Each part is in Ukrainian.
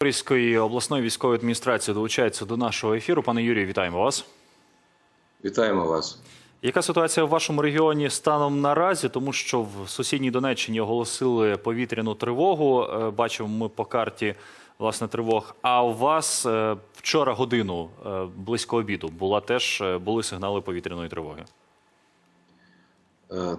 Запорізької обласної військової адміністрації долучається до нашого ефіру. Пане Юрію, вітаємо вас. Вітаємо вас. Яка ситуація в вашому регіоні станом наразі? Тому що в сусідній Донеччині оголосили повітряну тривогу. Е, Бачимо ми по карті власне тривог. А у вас е, вчора годину е, близько обіду була теж були сигнали повітряної тривоги.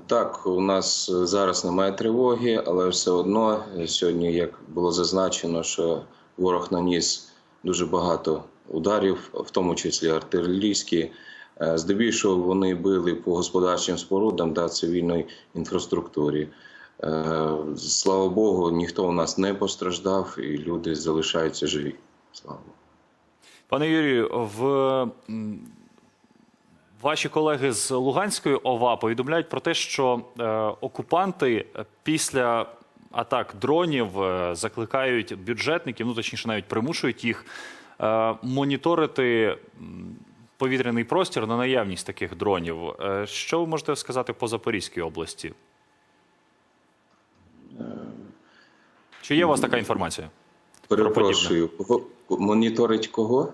Так, у нас зараз немає тривоги, але все одно сьогодні, як було зазначено, що ворог наніс дуже багато ударів, в тому числі артилерійські. Е, Здебільшого вони били по господарчим спорудам та цивільної інфраструктурі. Е, Слава Богу, ніхто у нас не постраждав, і люди залишаються живі. Слава Богу. Пане Юрію, в ваші колеги з Луганської ОВА повідомляють про те, що е, окупанти після атак дронів е, закликають бюджетників, ну точніше, навіть примушують їх е, моніторити повітряний простір на наявність таких дронів. Е, що ви можете сказати по Запорізькій області? Чи є у вас така інформація? Перепрошую, моніторить кого?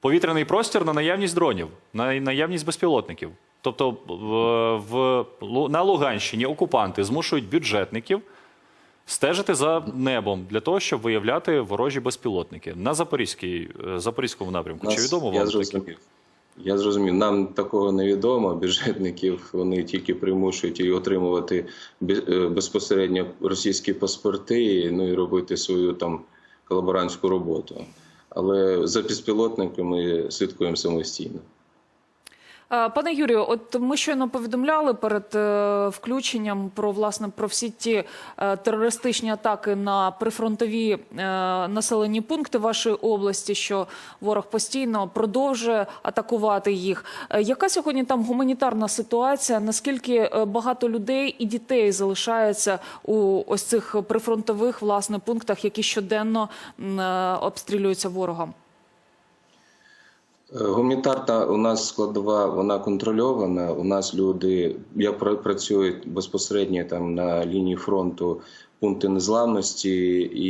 Повітряний простір на наявність дронів, на наявність безпілотників. Тобто в, в, на Луганщині окупанти змушують бюджетників стежити за небом для того, щоб виявляти ворожі безпілотники на Запорізькій, е, Запорізькому напрямку. Чи відомо вам такі? Я зрозумів. Нам такого не відомо. Бюджетників вони тільки примушують і отримувати е, безпосередньо російські паспорти, ну і робити свою там колаборантську роботу. Але за безпілотниками слідкуємо самостійно. Е, Пане Юрію, от ми щойно повідомляли перед е, включенням про власне про всі ті е, терористичні атаки на прифронтові населені пункти вашої області, що ворог постійно продовжує атакувати їх. Яка сьогодні там гуманітарна ситуація? Наскільки багато людей і дітей залишається у ось цих прифронтових власне пунктах, які щоденно обстрілюються ворогом? Е, Гуманітарна у нас складова, вона контрольована. У нас люди як працюю безпосередньо там на лінії фронту пункти незламності, і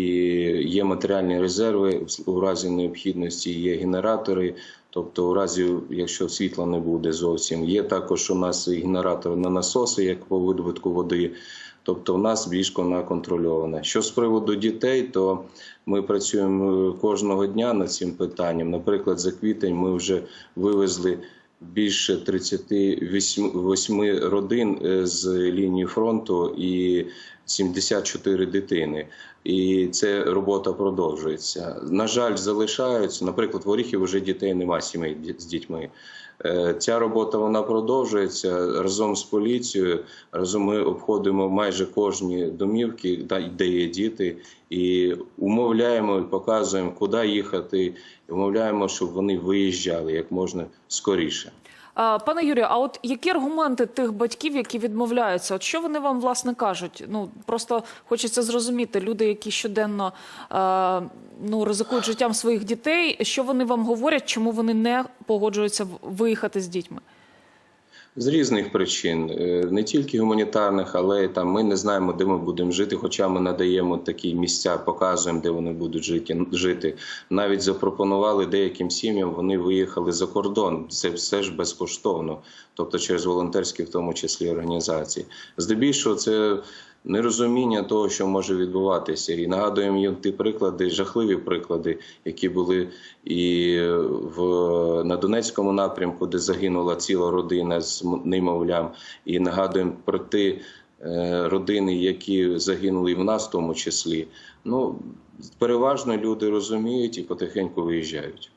є матеріальні резерви у разі необхідності, є генератори. Тобто, у разі, якщо світла не буде зовсім, є також у нас і генератори на насоси, як по видобутку води. Тобто, у нас більш вона контрольована. Що з приводу дітей, то ми працюємо кожного дня над цим питанням. Наприклад, за квітень ми вже вивезли більше 38 родин е, з лінії фронту і 74 дитини. І ця робота продовжується. На жаль, залишаються. Наприклад, в Оріхів вже дітей немає сімей з дітьми. Е, Ця робота вона продовжується разом з поліцією. Разом ми обходимо майже кожні домівки, де є діти, і умовляємо, і показуємо, куди їхати, умовляємо, щоб вони виїжджали як можна скоріше. Пане Юрію, а от які аргументи тих батьків, які відмовляються? От що вони вам власне кажуть? Ну просто хочеться зрозуміти, люди, які щоденно е, ну ризикують життям своїх дітей, що вони вам говорять, чому вони не погоджуються виїхати з дітьми? З різних причин, Е, не тільки гуманітарних, але там ми не знаємо, де ми будемо жити. Хоча ми надаємо такі місця, показуємо, де вони будуть жити. жити. Навіть запропонували деяким сім'ям, вони виїхали за кордон. Це все ж безкоштовно, тобто через волонтерські, в тому числі організації. Здебільшого це нерозуміння того, що може відбуватися, і нагадуємо їм ті приклади, жахливі приклади, які були і в на Донецькому напрямку, де загинула ціла родина з немовлям, і нагадуємо про ті е, родини, які загинули в нас, в тому числі. Ну переважно люди розуміють і потихеньку виїжджають.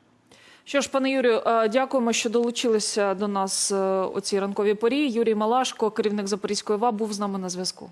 Що ж, пане Юрію, е, дякуємо, що долучилися до нас е, у цій ранковій порі. Юрій Малашко, керівник Запорізької ВА, був з нами на зв'язку.